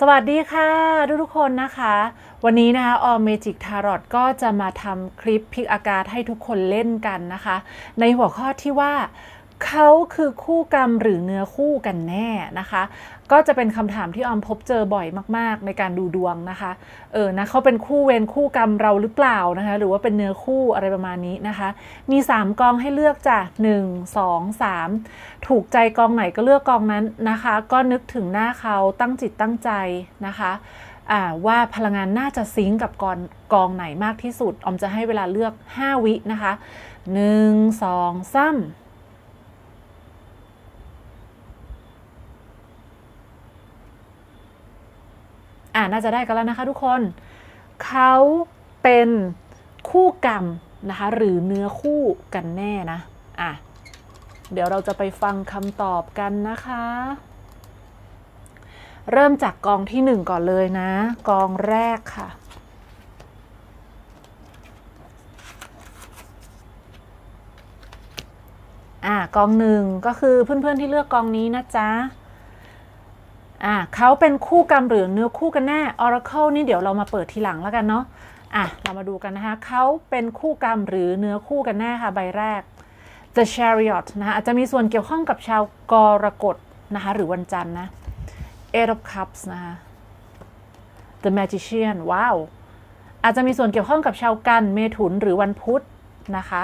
สวัสดีค่ะทุกทุกๆคนนะคะ วันนี้นะคะออมเมจิกทารอตก็จะมาทำคลิปพิกอากาศให้ทุกคนเล่นกันนะคะ ในหัวข้อที่ว่าเขาคือคู่กรรมหรือเนื้อคู่กันแน่นะคะ ก็จะเป็นคำถามที่ออมพบเจอบ่อยมาก ๆ ในการดูดวงนะคะ เออ นะเขาเป็นคู่เวรคู่กรรมเราหรือเปล่านะคะ หรือว่าเป็นเนื้อคู่อะไรประมาณนี้นะคะ มี 3 กองให้เลือกจ้ะ1 2 3 ถูกใจกองไหนก็เลือกกองนั้นนะคะ ก็นึกถึงหน้าเขาตั้งจิตตั้งใจนะคะว่าพลังงานน่าจะซิงก์กับกองกองไหนมากที่สุด ออมจะให้เวลาเลือก 5 วินะคะ 1 2 3 อ่าน่าจะได้กันแล้วนะคะทุกคน เขาเป็นคู่กรรมนะคะ หรือเนื้อคู่กันแน่นะอะเดี๋ยวเราจะไปฟังคำตอบกันนะคะ เริ่มจากกองที่หนึ่งก่อนเลยนะ กองแรกค่ะอ่ากองหนึ่งก็คือเพื่อนๆที่เลือกกองนี้นะจ๊ะ อะเขาเป็นคู่กรรมหรือเนื้อคู่กันแน่ Oracle นี่เดี๋ยวเรามาเปิดทีหลังแล้วกันเนาะอะเรามาดูกันนะคะเขาเป็นคู่กรรมหรือเนื้อคู่กันแน่ค่ะใบแรก The Chariot นะคะอาจจะมีส่วนเกี่ยวข้องกับชาวกรกฎนะคะหรือวันจันทร์นะ Eight of Cups นะคะ The Magician ว้าว อาจจะมีส่วนเกี่ยวข้องกับชาวกันเมถุนหรือวันพุธนะคะ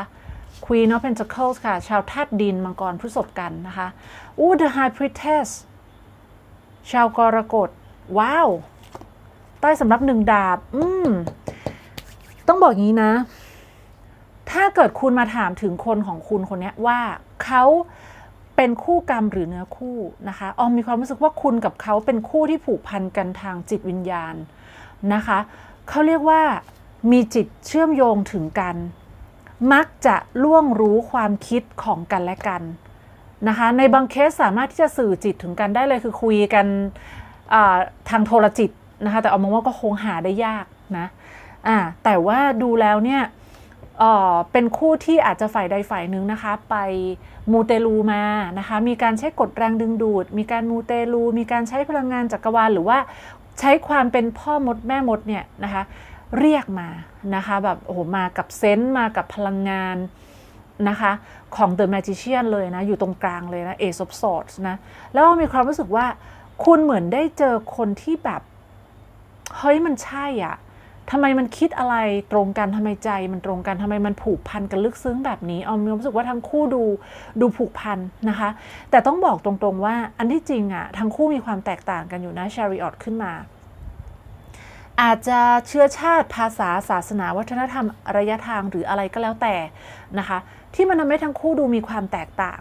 Queen of Pentacles ค่ะ ชาวธาตุดินมังกรพฤษภกันนะคะอู้ The High Priestess ชาวกรกฎว้าวใต้สำรับหนึ่งดาบ อืม ต้องบอกงี้นะ ถ้าเกิดคุณมาถามถึงคนของคุณคนนี้ว่าเขาเป็นคู่กรรมหรือเนื้อคู่นะคะออมมีความรู้สึกว่าคุณกับเขาเป็นคู่ที่ผูกพันกันทางจิตวิญญาณนะคะเขาเรียกว่ามีจิตเชื่อมโยงถึงกัน มักจะล่วงรู้ความคิดของกันและกัน นะคะในบางเคสสามารถที่จะสื่อจิตถึงกันได้เลยคือคุยกันทางโทรจิตนะคะแต่เอามองว่าก็คงหาได้ยากนะอ่าแต่ว่าดูแล้วเนี่ยเอ่อเป็นคู่ที่อาจจะฝ่ายใดฝ่ายหนึ่งนะคะ ไปมูเตลูมานะคะมีการใช้กฎแรงดึงดูด มีการมูเตลู มีการใช้พลังงานจักรวาลหรือว่าใช้ความเป็นพ่อมดแม่มดเนี่ยนะคะเรียกมานะคะแบบโอ้โหมากับเซนต์มากับพลังงาน นะคะของ The Magician เลยนะ อยู่ตรงกลางเลยนะ Ace of Swords นะ แล้วมีความรู้สึกว่าคุณเหมือนได้เจอคนที่แบบ เฮ้ยมันใช่อะทำไมมันคิดอะไรตรงกันทำไมใจ มันตรงกันทำไมมันผูกพันกันลึกซึ้งแบบนี้เอามีความรู้สึกว่าทั้งคู่ดูดูผูกพันนะคะ แต่ต้องบอกตรงๆว่าอันที่จริงอะทั้งคู่มีความแตกต่างกันอยู่นะ Chariot ขึ้นมาอาจจะเชื้อชาติภาษาศาสนาวัฒนธรรมระยะทางหรืออะไรก็แล้วแต่นะคะ ที่มันทำให้ทั้งคู่ดูมีความแตกต่าง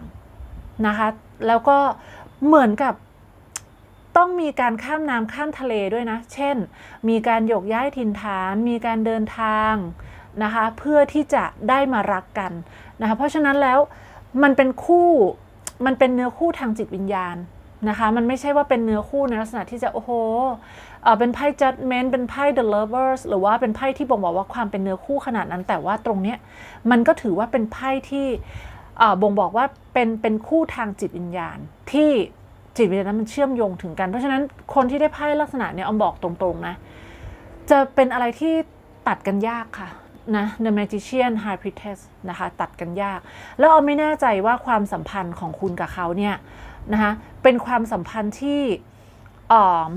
นะคะ แล้วก็เหมือนกับต้องมีการข้ามน้ำข้ามทะเลด้วยนะ เช่น มีการโยกย้ายถิ่นฐาน มีการเดินทางนะคะ เพื่อที่จะได้มารักกันนะคะ เพราะฉะนั้นแล้วมันเป็นคู่ มันเป็นเนื้อคู่ทางจิตวิญญาณ นะคะมันไม่ใช่ว่าเป็นเนื้อคู่ในลักษณะที่จะโอ้โหเป็นไพ่ judgment เป็นไพ่ the lovers หรือว่าเป็นไพ่ที่บ่งบอกว่าความเป็นเนื้อคู่ขนาดนั้น แต่ว่าตรงเนี้ยมันก็ถือว่าเป็นไพ่ที่บ่งบอกว่าเป็นเป็นคู่ทางจิตวิญญาณ ที่จิตวิญญาณนั้นมันเชื่อมโยงถึงกัน เพราะฉะนั้นคนที่ได้ไพ่ลักษณะเนี้ยอมบอกตรงๆนะจะเป็นอะไรที่ตัดกันยากค่ะ นะ The Magician High Priestess นะคะตัดกันยาก แล้วออมไม่แน่ใจว่าความสัมพันธ์ของคุณกับเขาเนี่ยนะคะเป็นความสัมพันธ์ที่เออ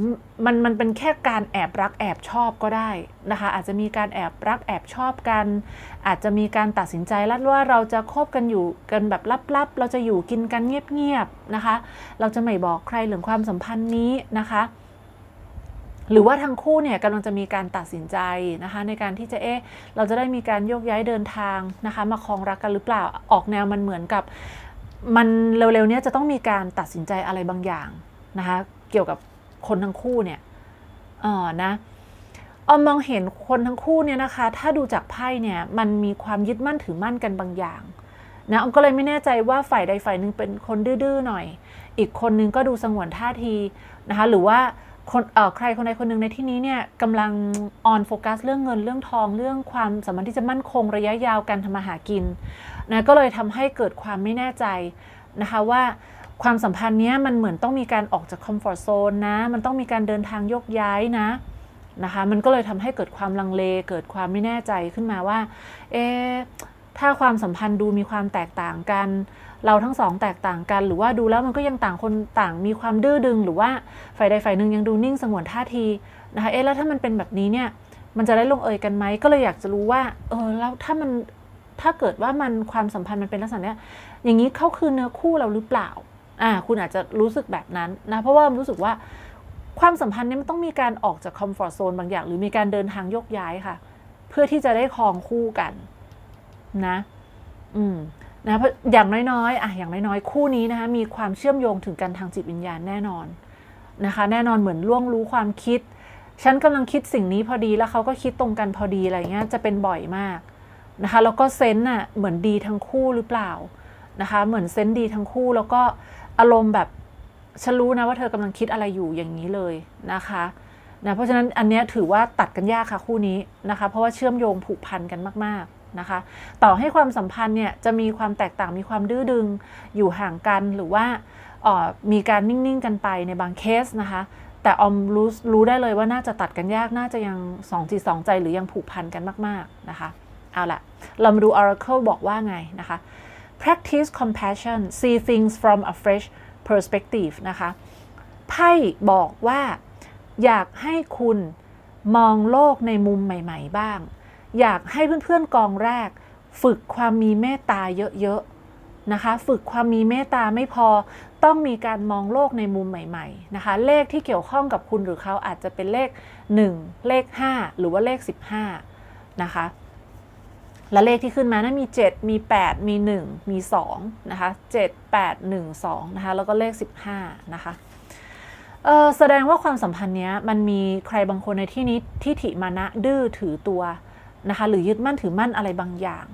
มันมันเป็นแค่การแอบรักแอบชอบก็ได้นะคะอาจจะมีการแอบรักแอบชอบกัน อาจจะมีการตัดสินใจแล้วว่าเราจะคบกันอยู่กันแบบลับๆ เราจะอยู่กินกันเงียบๆนะคะ เราจะไม่บอกใครเรื่องความสัมพันธ์นี้นะคะ หรือว่าทั้งคู่เนี่ยกำลังจะมีการตัดสินใจนะคะ ในการที่จะเอ๊ะเราจะได้มีการโยกย้ายเดินทางนะคะ มาครองรักกันหรือเปล่าออกแนวมันเหมือนกับ มันเร็วๆเนี้ยจะต้องมีการตัดสินใจอะไรบางอย่างนะคะ เกี่ยวกับคนทั้งคู่เนี่ยเออนะออมมองเห็นคนทั้งคู่เนี่ยนะคะ ถ้าดูจากไพ่เนี่ยมันมีความยึดมั่นถือมั่นกันบางอย่างนะออมก็เลยไม่แน่ใจว่าฝ่ายใดฝ่ายหนึ่งเป็นคนดื้อๆหน่อย อีกคนนึงก็ดูสงวนท่าทีนะคะ หรือว่า คนเอ่อใครคนใดคนหนึ่งในที่นี้เนี่ยกำลังออนโฟกัสเรื่องเงินเรื่องทองเรื่องความสามารถที่จะมั่นคงระยะยาวการทำมาหากินนะก็เลยทำให้เกิดความไม่แน่ใจนะคะว่าความสัมพันธ์เนี้ยมันเหมือนต้องมีการออกจากคอมฟอร์ z โซนนะ มันต้องมีการเดินทางโยกย้ายนะนะคะ มันก็เลยทำให้เกิดความลังเล เกิดความไม่แน่ใจขึ้นมาว่า เอ๊ถ้าความสัมพันธ์ดูมีความแตกต่างกัน เราทั้งสองแตกต่างกัน หรือว่าดูแล้วมันก็ยังต่างคนต่างมีความดื้อดึง หรือว่าฝ่ายใดฝ่ายหนึ่งยังดูนิ่งสงวนท่าทีนะคะเอ๊ะแล้วถ้ามันเป็นแบบนี้เนี่ยมันจะได้ลงเอยกันไหมก็เลยอยากจะรู้ว่าเออแล้วถ้ามันถ้าเกิดว่ามันความสัมพันธ์มันเป็นลักษณะเนี้ยอย่างนี้เขาคือเนื้อคู่เราหรือเปล่าอ่าคุณอาจจะรู้สึกแบบนั้นนะเพราะว่ารู้สึกว่าความสัมพันธ์นี้มันต้องมีการออกจากคอมฟอร์ z โซนบางอย่าง หรือมีการเดินทางโยกย้ายค่ะ เพื่อที่จะได้ครองคู่กันนะ อืม นะเพราะอย่างน้อยๆอะอย่างน้อยๆ คู่นี้นะคะมีความเชื่อมโยงถึงกันทางจิตวิญญาณแน่นอนนะคะ แน่นอนเหมือนล่วงรู้ความคิด ฉันกำลังคิดสิ่งนี้พอดีแล้วเขาก็คิดตรงกันพอดีอะไรเงี้ยจะเป็นบ่อยมากนะคะแล้วก็เซนต์น่ะเหมือนดีทั้งคู่หรือเปล่านะคะเหมือนเซนต์ดีทั้งคู่แล้วก็อารมณ์แบบฉันรู้นะว่าเธอกำลังคิดอะไรอยู่อย่างนี้เลยนะคะนะเพราะฉะนั้นอันเนี้ยถือว่าตัดกันยากค่ะคู่นี้นะคะ เพราะว่าเชื่อมโยงผูกพันกันมาก นะคะ ต่อให้ความสัมพันธ์เนี่ยจะมีความแตกต่างมีความดื้อดึงอยู่ห่างกันหรือว่าออมีการนิ่งๆกันไปในบางเคสนะคะ แต่ออมรู้รู้ได้เลยว่าน่าจะตัดกันยากน่าจะยังสองจิตสองใจหรือยังผูกพันกันมาก ๆ นะคะ เอาละเรามาดู Oracle บอกว่าไงนะคะ practice compassion see things from a fresh perspective นะคะไพ่บอกว่าอยากให้คุณมองโลกในมุมใหม่ ๆ บ้าง อยากให้เพื่อนๆกองแรก ฝึกความมีเมตตาเยอะๆนะคะ ฝึกความมีเมตตาไม่พอต้องมีการมองโลกในมุมใหม่ๆนะคะ เลขที่เกี่ยวข้องกับคุณหรือเขาอาจจะเป็นเลข 1 เลข 5 หรือว่าเลข 15 นะคะและเลขที่ขึ้นมานะมี 7 มี 8 มี 1 มี 2 นะคะ 7 8 1 2 นะคะ แล้วก็เลข 15 นะคะแสดงว่าความสัมพันธ์เนี้ยมันมีใครบางคนในที่นี้ที่ถิมานะดื้อถือตัว นะคะหรือยึดมั่นถือมั่นอะไรบางอย่าง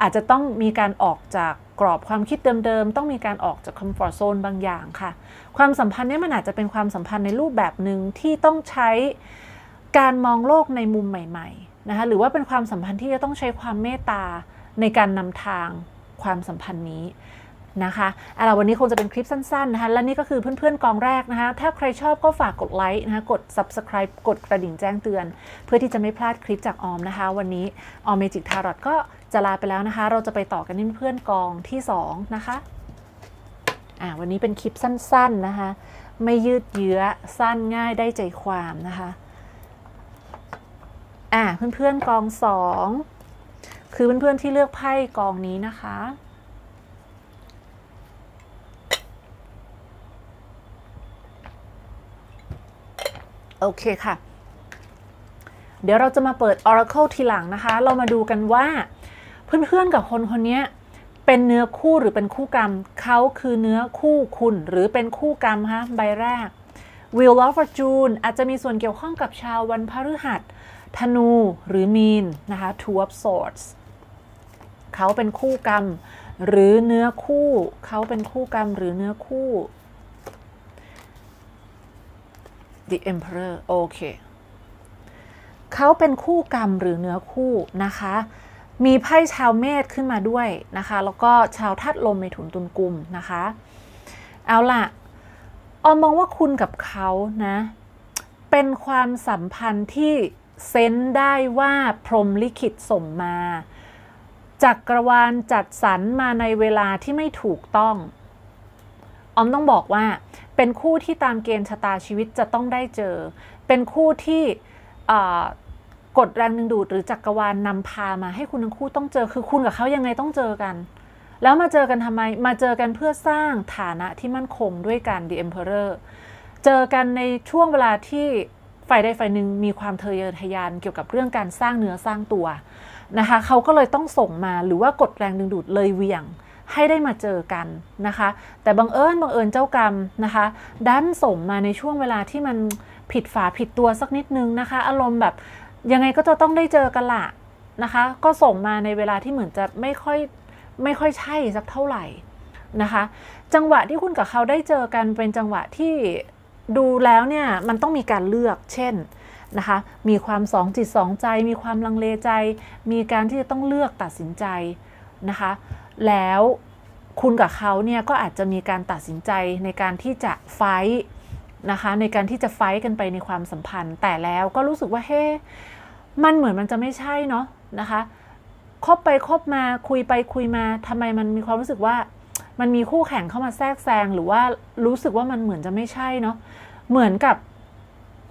อาจจะต้องมีการออกจากกรอบความคิดเดิมๆ ต้องมีการออกจากคอมฟอร์ z โซนบางอย่างค่ะ ความสัมพันธ์นี้มันอาจจะเป็นความสัมพันธ์ในรูปแบบหนึ่งที่ต้องใช้การมองโลกในมุมใหม่ๆนะคะหรือว่าเป็นความสัมพันธ์ที่จะต้องใช้ความเมตตาในการนำทางความสัมพันธ์นี้ นะคะเอาละวันนี้คงจะเป็นคลิปสั้นๆนะคะ และนี่ก็คือเพื่อนๆกองแรกนะคะ ถ้าใครชอบก็ฝากกดไลค์นะคะ กด subscribe กดกระดิ่งแจ้งเตือน เพื่อที่จะไม่พลาดคลิปจากออมนะคะ วันนี้ออมเมจิกทารอตก็จะลาไปแล้วนะคะ เราจะไปต่อกันที่เพื่อนกองที่ 2 นะคะอ่าวันนี้เป็นคลิปสั้นๆนะคะ ไม่ยืดเยื้อสั้นง่ายได้ใจความนะคะอ่าเพื่อนๆกองสองคือเพื่อนๆที่เลือกไพ่กองนี้นะคะ โอเคค่ะ เดี๋ยวเราจะมาเปิด Oracle ทีหลังนะคะ เรามาดูกันว่า เพื่อนๆกับคนคนนี้เป็นเนื้อคู่หรือเป็นคู่กรรม เขาคือเนื้อคู่คุณหรือเป็นคู่กรรมฮะใบแรก Wheel of Fortune อาจจะมีส่วนเกี่ยวข้องกับชาววันพฤหัส ธนูหรือมีนนะคะ Two of Swords เขาเป็นคู่กรรม หรือเนื้อคู่ เขาเป็นคู่กรรมหรือเนื้อคู่ The Emperor โอเคเขาเป็นคู่กรรมหรือเนื้อคู่นะคะ มีไพ่ชาวเมษขึ้นมาด้วยนะคะ แล้วก็ชาวธาตุลมในถุนตุนกุมนะคะ เอาล่ะ ออมมองว่าคุณกับเขานะ เป็นความสัมพันธ์ที่เซนได้ว่าพรหมลิขิตส่งมาจักรวาลจัดสรรมาในเวลาที่ไม่ถูกต้อง ออมต้องบอกว่า เป็นคู่ที่ตามเกณฑ์ชะตาชีวิตจะต้องได้เจอ เป็นคู่ที่กดแรงดึงดูดหรือจักรวาลนำพามาให้คุณทั้งคู่ต้องเจอ คือคุณกับเขายังไงต้องเจอกัน แล้วมาเจอกันทำไม มาเจอกันเพื่อสร้างฐานะที่มั่นคงด้วยกัน The Emperor เจอกันในช่วงเวลาที่ฝ่ายใดฝ่ายหนึ่งมีความเทะเยอทะยานเกี่ยวกับเรื่องการสร้างเนื้อสร้างตัวนะคะเขาก็เลยต้องส่งมาหรือว่ากดแรงดึงดูดเลยเวียง ให้ได้มาเจอกันนะคะ แต่บังเอิญบังเอิญเจ้ากรรมนะคะดันส่งมาในช่วงเวลาที่มันผิดฝาผิดตัวสักนิดนึงนะคะ อารมณ์แบบยังไงก็จะต้องได้เจอกันละนะคะ ก็ส่งมาในเวลาที่เหมือนจะไม่ค่อยไม่ค่อยใช่สักเท่าไหร่นะคะ จังหวะที่คุณกับเขาได้เจอกันเป็นจังหวะที่ดูแล้วเนี่ยมันต้องมีการเลือกเช่นนะคะมีความสองจิตสองใจ มีความลังเลใจ มีการที่จะต้องเลือกตัดสินใจนะคะ แล้วคุณกับเขาเนี่ยก็อาจจะมีการตัดสินใจในการที่จะไฟนะคะในการที่จะไฟกันไปในความสัมพันธ์ แต่แล้วก็รู้สึกว่าเฮ้มันเหมือนมันจะไม่ใช่เนาะนะคะคบไปคบมาคุยไปคุยมาทำไมมันมีความรู้สึกว่า มันมีคู่แข่งเข้ามาแทรกแซงหรือว่ารู้สึกว่ามันเหมือนจะไม่ใช่เนาะเหมือนกับ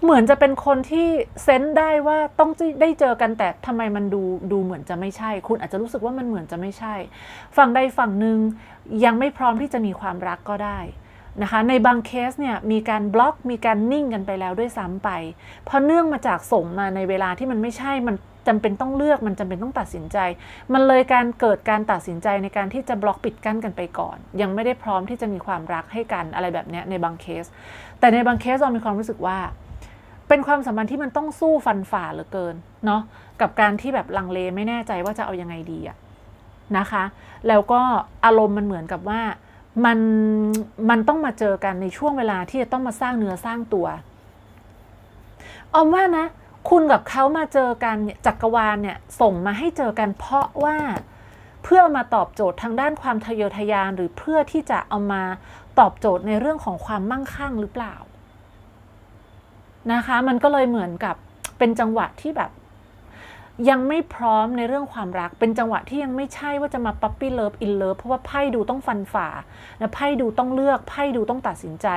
เหมือนจะเป็นคนที่เซนส์ได้ว่าต้องได้เจอกันแต่ทำไมมันดูดูเหมือนจะไม่ใช่ คุณอาจจะรู้สึกว่ามันเหมือนจะไม่ใช่ ฝั่งใดฝั่งหนึ่งยังไม่พร้อมที่จะมีความรักก็ได้นะคะในบางเคสเนี่ยมีการบล็อกมีการนิ่งกันไปแล้วด้วยซ้ำไป เพราะเนื่องมาจากส่งมาในเวลาที่มันไม่ใช่มันจำเป็นต้องเลือกมันจำเป็นต้องตัดสินใจ มันเลยการเกิดการตัดสินใจในการที่จะบล็อกปิดกั้นกันไปก่อน ยังไม่ได้พร้อมที่จะมีความรักให้กันอะไรแบบนี้ในบางเคส แต่ในบางเคสเรามีความรู้สึกว่า เป็นความสัมพันธ์ที่มันต้องสู้ฟันฝ่าเหลือเกินเนาะกับการที่แบบลังเลไม่แน่ใจว่าจะเอายังไงดีอะนะคะ แล้วก็อารมณ์มันเหมือนกับว่ามันมันต้องมาเจอกันในช่วงเวลาที่จะต้องมาสร้างเนื้อสร้างตัวออมว่านะ คุณกับเขามาเจอกันจักรวาลเนี่ยส่งมาให้เจอกันเพราะว่าเพื่อมาตอบโจทย์ทางด้านความทะเยอทะยาน หรือเพื่อที่จะเอามาตอบโจทย์ในเรื่องของความมั่งคั่งหรือเปล่า นะคะ มันก็เลยเหมือนกับเป็นจังหวะที่แบบ ยังไม่พร้อมในเรื่องความรัก เป็นจังหวะที่ยังไม่ใช่ว่าจะมาปั๊ปปี้เลิฟอินเลิฟเพราะว่าไพ่ดูต้องฟันฝ่านะไพ่ดูต้องเลือกไพ่ดูต้องตัดสินใจ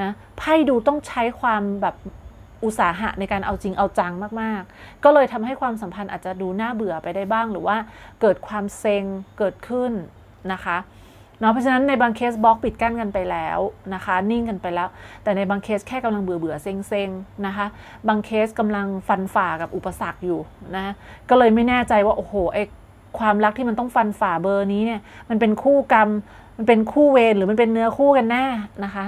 นะไพ่ดูต้องใช้ความแบบอุตสาหะในการเอาจริงเอาจังมาก ๆ ก็เลยทำให้ความสัมพันธ์อาจจะดูน่าเบื่อไปได้บ้าง หรือว่าเกิดความเซ็งเกิดขึ้นนะคะ เนาะเพราะฉะนั้นในบางเคสบล็อกปิดกั้นกันไปแล้วนะคะ นิ่งกันไปแล้ว แต่ในบางเคสแค่กำลังเบื่อเบื่อเซ็งเซ็งนะคะ บางเคสกำลังฟันฝ่ากับอุปสรรคอยู่นะก็เลยไม่แน่ใจว่าโอ้โหไอความรักที่มันต้องฟันฝ่าเบอร์นี้เนี่ยมันเป็นคู่กรรม มันเป็นคู่เวรหรือมันเป็นเนื้อคู่กันแน่นะคะ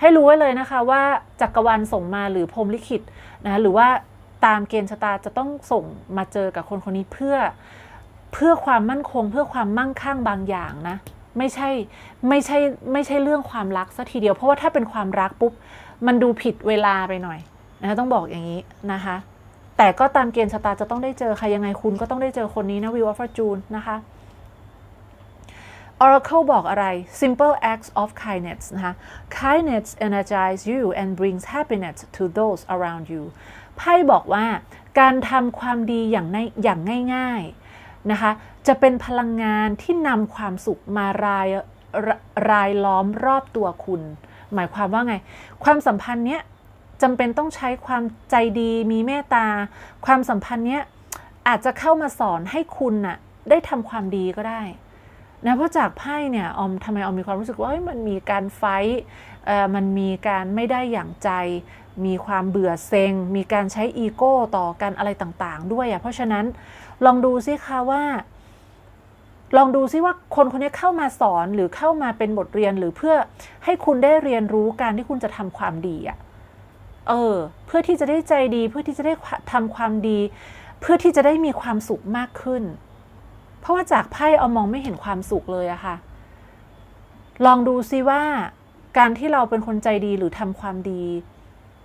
ให้รู้ไว้เลยนะคะว่าจักรวาลส่งมาหรือพรหมลิขิตนะหรือว่าตามเกณฑ์ชะตาจะต้องส่งมาเจอกับคนคนนี้เพื่อเพื่อความมั่นคงเพื่อความมั่งคั่งบางอย่างนะ ไม่ใช่ไม่ใช่ไม่ใช่เรื่องความรักซะทีเดียว เพราะว่าถ้าเป็นความรักปุ๊บมันดูผิดเวลาไปหน่อยนะคะต้องบอกอย่างนี้นะคะ แต่ก็ตามเกณฑ์ชะตาจะต้องได้เจอใครยังไงคุณก็ต้องได้เจอคนนี้นะวิวออฟฟอร์จูนนะคะ Oracle บอกอะไร simple acts of kindness นะคะ kindness energize you and brings happiness to those around you ไพ่บอกว่าการทำความดีอย่างในอย่างง่ายๆนะคะ จะเป็นพลังงานที่นำความสุขมารายรายล้อมรอบตัวคุณ หมายความว่าไง ความสัมพันธ์เนี้ยจำเป็นต้องใช้ความใจดีมีเมตตา ความสัมพันธ์เนี้ยอาจจะเข้ามาสอนให้คุณน่ะได้ทำความดีก็ได้นะเพราะจากไพ่เนี่ยออมทำไมออมมีความรู้สึกว่ามันมีการไฟท์มันมีการไม่ได้อย่างใจ มีความเบื่อเซ็ง มีการใช้อีโก้ต่อกันอะไรต่างๆ ด้วยอะ่ะเพราะฉะนั้นลองดูซิคะว่า ลองดูซิว่าคนคนนี้เข้ามาสอนหรือเข้ามาเป็นบทเรียนหรือเพื่อให้คุณได้เรียนรู้การที่คุณจะทำความดีอะ่ะเออ เพื่อที่จะได้ใจดี เพื่อที่จะได้ทำความดี เพื่อที่จะได้มีความสุขมากขึ้น เพราะว่าจากไพ่เอามองไม่เห็นความสุขเลยอะค่ะ ลองดูซิว่า การที่เราเป็นคนใจดีหรือทำความดี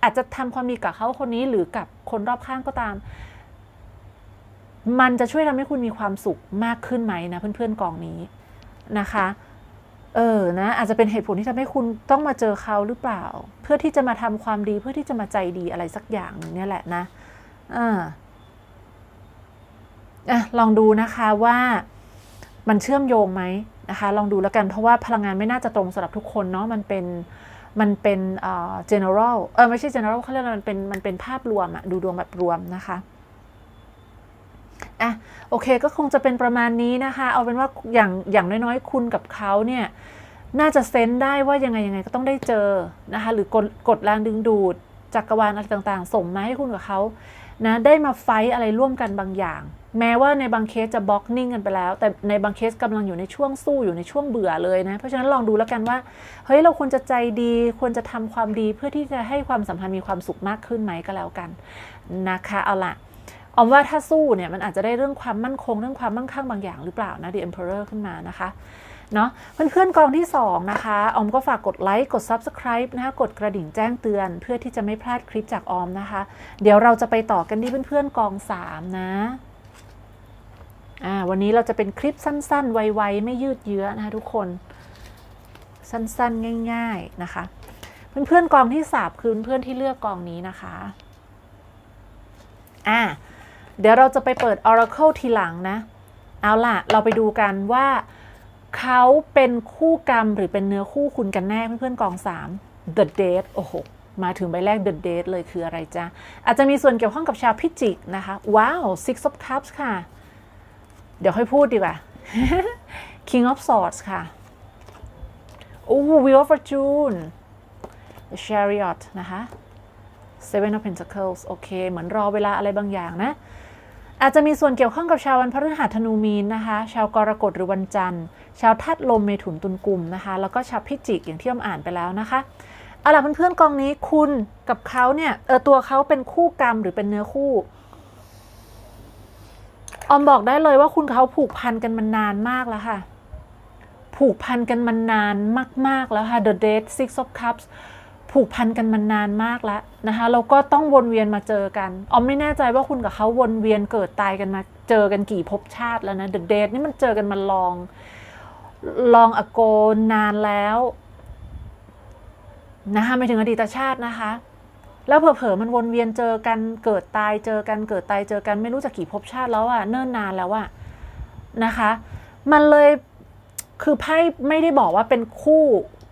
อาจจะทำความดีกับเขาคนนี้หรือกับคนรอบข้างก็ตาม มันจะช่วยทำให้คุณมีความสุขมากขึ้นไหมนะ เพื่อนๆกองนี้นะคะ เออนะอาจจะเป็นเหตุผลที่ทำให้คุณต้องมาเจอเขาหรือเปล่า เพื่อที่จะมาทำความดีเพื่อที่จะมาใจดีอะไรสักอย่างนึงเนี่ยแหละนะอ่าอะลองดูนะคะว่ามันเชื่อมโยงไหมนะคะ ลองดูแล้วกันเพราะว่าพลังงานไม่น่าจะตรงสำหรับทุกคนเนาะมันเป็นมันเป็นเอ่อ general เออไม่ใช่ general เขาเรียกมันเป็นมันเป็นภาพรวมอะดูดวงแบบรวมนะคะ อะโอเคก็คงจะเป็นประมาณนี้นะคะ เอาเป็นว่าอย่างอย่างน้อยๆ คุณกับเขาเนี่ยน่าจะเซนได้ว่ายังไงยังไงก็ต้องได้เจอนะคะ หรือกดกดแรงดึงดูดจักรวาลอะไรต่างๆ ส่งมาให้คุณกับเขานะได้มาไฟท์อะไรร่วมกันบางอย่าง แม้ว่าในบางเคสจะบล็อกนิ่งกันไปแล้ว แต่ในบางเคสกำลังอยู่ในช่วงสู้อยู่ในช่วงเบื่อเลยนะ เพราะฉะนั้นลองดูแล้วกันว่าเฮ้ยเราควรจะใจดีควรจะทำความดีเพื่อที่จะให้ความสัมพันธ์มีความสุขมากขึ้นไหมก็แล้วกันนะคะเอาละ ออมว่าถ้าสู้เนี่ยมันอาจจะได้เรื่องความมั่นคงเรื่องความมั่งคั่งบางอย่างหรือเปล่านะ The Emperor ขึ้นมานะคะเนาะเพื่อนๆกองที่ 2 นะคะ ออมก็ฝากกดไลค์ กด Subscribe นะคะกดกระดิ่งแจ้งเตือนเพื่อที่จะไม่พลาดคลิปจากออมนะคะ เดี๋ยวเราจะไปต่อกันที่เพื่อนๆกอง 3 นะวันนี้เราจะเป็นคลิปสั้น ๆ ไวๆ ไม่ยืดเยื้อนะคะทุกคน สั้นๆ ง่าย ๆ นะคะ เพื่อนๆกองที่สาบคือเพื่อนๆที่เลือกกองนี้นะคะ อ่า เดี๋ยวเราจะไปเปิด Oracle ทีหลังนะ เอาล่ะ เราไปดูกันว่าเขาเป็นคู่กรรมหรือเป็นเนื้อคู่คุณกันแน่เพื่อนๆกอง3 The Date โอ้โห มาถึงใบแรก The Date เลยคืออะไรจ๊ะ อาจจะมีส่วนเกี่ยวข้องกับชาวพิจิกนะคะ ว้าว Six of Cups ค่ะ เดี๋ยวค่อยพูดดีกว่า King of Swords ค่ะโอ้ Wheel of Fortune The Chariot นะคะ Seven of Pentacles โอเค เหมือนรอเวลาอะไรบางอย่างนะ อาจจะมีส่วนเกี่ยวข้องกับชาววันพฤหัสธนูมีนนะคะ ชาวกรกฎหรือวันจันทร์ ชาวทัดลมเมถุนตุลกุมนะคะ แล้วก็ชาวพิจิกอย่างที่อ้อมอ่านไปแล้วนะคะเอาล่ะเพื่อนๆกองนี้คุณกับเขาเนี่ยเออตัวเขาเป็นคู่กรรมหรือเป็นเนื้อคู่ออมบอกได้เลยว่าคุณเขาผูกพันกันมานานมากแล้วค่ะ ผูกพันกันมานานมาก ๆแล้วค่ะ The Date Six of Cups ผูกพันกันมานานมากแล้วนะคะแล้วก็ต้องวนเวียนมาเจอกันออมไม่แน่ใจว่าคุณกับเขาวนเวียนเกิดตายกันมาเจอกันกี่ภพชาติแล้วนะ The Date นี่มันเจอกันมาลองลองอโกนานแล้วนะคะไม่ถึงอดีตชาตินะคะ แล้วเผลอๆมันวนเวียนเจอกันเกิดตายเจอกันเกิดตายเจอกันไม่รู้จะกี่ภพชาติแล้วอะเนิ่นนานแล้วอะนะคะ มันเลยคือไพ่ไม่ได้บอกว่าเป็นคู่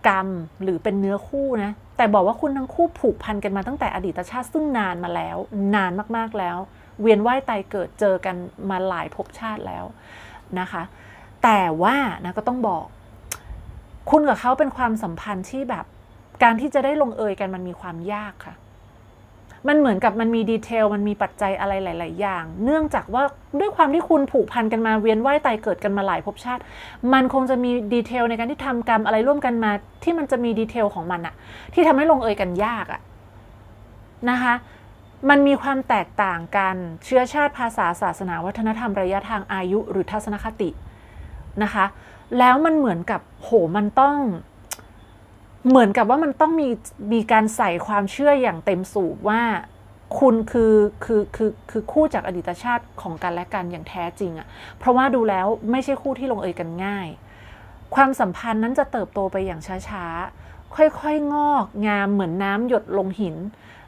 กรรมหรือเป็นเนื้อคู่นะ แต่บอกว่าคุณทั้งคู่ผูกพันกันมาตั้งแต่อดีตชาติซึ่งนานมาแล้ว นานมากๆแล้ว เวียนว่ายตายเกิดเจอกันมาหลายภพชาติแล้วนะคะ แต่ว่านะก็ต้องบอก คุณกับเขาเป็นความสัมพันธ์ที่แบบ การที่จะได้ลงเอยกันมันมีความยากค่ะ มันเหมือนกับมันมีดีเทลมันมีปัจจัยอะไรหลาย ๆ อย่าง เนื่องจากว่าด้วยความที่คุณผูกพันกันมาเวียนว่ายตายเกิดกันมาหลายภพชาติ มันคงจะมีดีเทลในการที่ทำกรรมอะไรร่วมกันมา ที่มันจะมีดีเทลของมันอะที่ทำให้ลงเอยกันยากอะนะคะมันมีความแตกต่างกันเชื้อชาติภาษาศาสนาวัฒนธรรมระยะทางอายุหรือทัศนคตินะคะ แล้วมันเหมือนกับโหมันต้อง เหมือนกับว่ามันต้องมีมีการใส่ความเชื่ออย่างเต็มสูบว่าคุณคือคือคือคือคู่จากอดีตชาติของกันและกันอย่างแท้จริงอะ่ะ เพราะว่าดูแล้วไม่ใช่คู่ที่ลงเอยกันง่าย ความสัมพันธ์นั้นจะเติบโตไปอย่างช้าๆ ค่อยๆ งอกงามเหมือนน้ำหยดลงหิน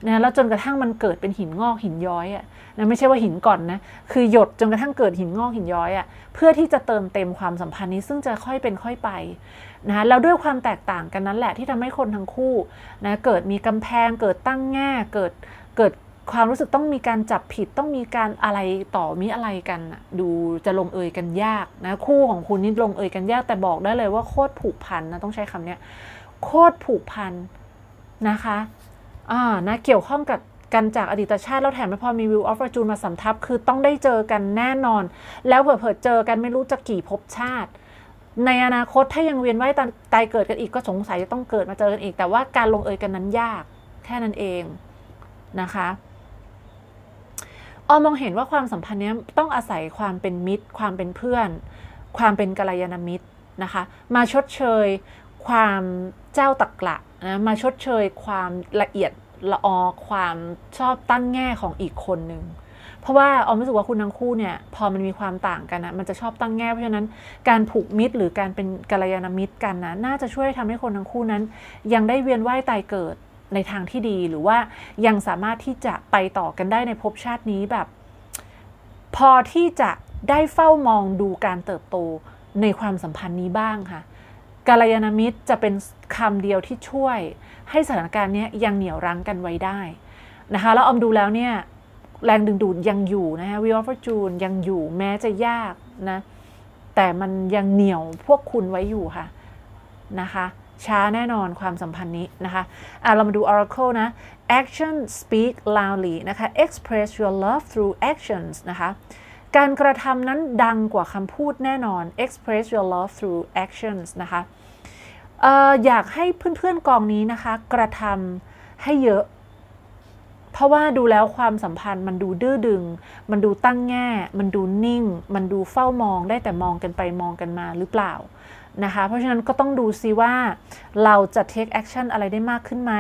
นะแล้วจนกระทั่งมันเกิดเป็นหินงอกหินย้อยอะ่ะนะไม่ใช่ว่าหินก่อนนะคือหยดจนกระทั่งเกิดหินงอกหินย้อยอะ่ะเพื่อที่จะเติมเต็มความสัมพันธ์นี้ซึ่งจะค่อยเป็นค่อยไปนะแล้วด้วยความแตกต่างกันนั้นแหละที่ทำให้คนทั้งคู่นะเกิดมีกำแพงเกิดตั้งแง่เกิดเกิดความรู้สึกต้องมีการจับผิดต้องมีการอะไรต่อมีอะไรกันดูจะลงเอยกันยากนะคู่ของคุณนี่ลงเอยกันยากแต่บอกได้เลยว่าโคตรผูกพันนะต้องใช้คำเนี้ยโคตรผูกพันนะคะ อ่านะเกี่ยวข้องกับกันจากอดีตชาติ แล้วแถมไม่พอมีวิวออฟฟอร์จูนมาสำทับ คือต้องได้เจอกันแน่นอน แล้วเผลอเจอกันไม่รู้จะกี่ภพชาติ ในอนาคตถ้ายังเวียนว่ายตายเกิดกันอีกก็สงสัยจะต้องเกิดมาเจอกันอีก แต่ว่าการลงเอยกันนั้นยากแค่นั้นเองนะคะออมองเห็นว่าความสัมพันธ์นี้ต้องอาศัยความเป็นมิตร ความเป็นเพื่อน ความเป็นกัลยาณมิตรนะคะ มาชดเชย ความเจ้าตะกละ นะมาชดเชยความละเอียดละออความชอบตั้งแง่ของอีกคนหนึ่งเพราะว่าออมรู้สึกว่าคุณทั้งคู่เนี่ยพอมันมีความต่างกันนะมันจะชอบตั้งแง่เพราะฉะนั้นการผูกมิตรหรือการเป็นกัลยาณมิตรกันนะน่าจะช่วยทำให้คนทั้งคู่นั้น ยังได้เวียนว่ายตายเกิดในทางที่ดีหรือว่ายังสามารถที่จะไปต่อกันได้ในภพชาตินี้แบบ พอที่จะได้เฝ้ามองดูการเติบโตในความสัมพันธ์นี้บ้างค่ะ กัลยาณมิตรจะเป็นคำเดียวที่ช่วย ให้สถานการณ์นี้ยังเหนี่ยวรั้งกันไว้ได้นะคะแล้วออมดูแล้วเนี่ยแรงดึงดูดยังอยู่นะฮะวิวฟอร์จูนยังอยู่แม้จะยากนะแต่มันยังเหนี่ยวพวกคุณไว้อยู่ค่ะนะคะช้าแน่นอนความสัมพันธ์นี้นะคะอะเรามาดู Oracle นะ action speak loudly นะคะ express your love through actions นะคะ การกระทำนั้นดังกว่าคำพูดแน่นอน express your love through actions นะคะอออยากให้เพื่อนๆกองนี้นะคะ กระทำให้เยอะ เพราะว่าดูแล้วความสัมพันธ์มันดูดื้อดึง มันดูตั้งแง่ มันดูนิ่ง มันดูเฝ้ามองได้แต่มองกันไปมองกันมาหรือเปล่า นะคะ เพราะฉะนั้นก็ต้องดูซิว่าเราจะ take action อะไรได้มากขึ้นไหม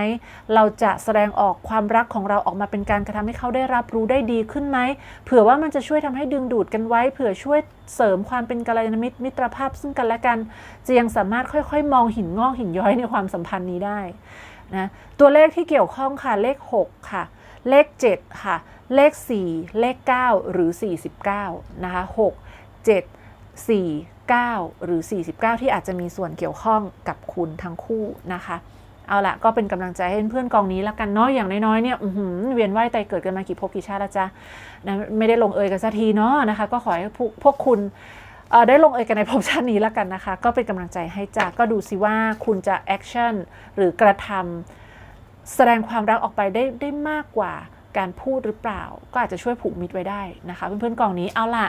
เราจะแสดงออกความรักของเราออกมาเป็นการกระทำให้เขาได้รับรู้ได้ดีขึ้นไหม เผื่อว่ามันจะช่วยทำให้ดึงดูดกันไว้ เผื่อช่วยเสริมความเป็นกัลยาณมิตรมิตรภาพซึ่งกันและกัน จะยังสามารถค่อยๆ มองหินงอกหินย้อยในความสัมพันธ์นี้ได้นะตัวเลขที่เกี่ยวข้องค่ะเลข 6 ค่ะ เลข 7 ค่ะ เลข 4 เลข 9 หรือ 49 นะคะ 6 7 4 9 หรือ 49 ที่อาจจะมีส่วนเกี่ยวข้องกับคุณทั้งคู่นะคะ เอาละก็เป็นกำลังใจให้เพื่อนกองนี้แล้วกันเนาะอย่างน้อยๆเนี่ยเวียนว่ายตายเกิดกันมากี่ภพกี่ชาติแล้วจ๊ะนะไม่ได้ลงเอยกันสักทีเนาะนะคะ ก็ขอให้พวกพวกคุณได้ลงเอยกันในภพชาตินี้แล้วกันนะคะ ก็เป็นกำลังใจให้จ้ะก็ดูสิว่าคุณจะแอคชั่นหรือกระทำแสดงความรักออกไปได้ได้มากกว่าการพูดหรือเปล่า ก็อาจจะช่วยผูกมิตรไว้ได้นะคะ เพื่อนๆกองนี้เอาละ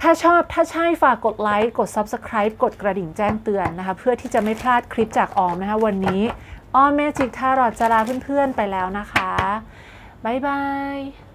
ถ้าชอบถ้าใช่ฝากกดไลค์กด Subscribe กดกระดิ่งแจ้งเตือนนะคะ เพื่อที่จะไม่พลาดคลิปจากออมนะคะ วันนี้อ้อมแม่จิกทารอดจะลาเพื่อนๆไปแล้วนะคะ บ๊ายบาย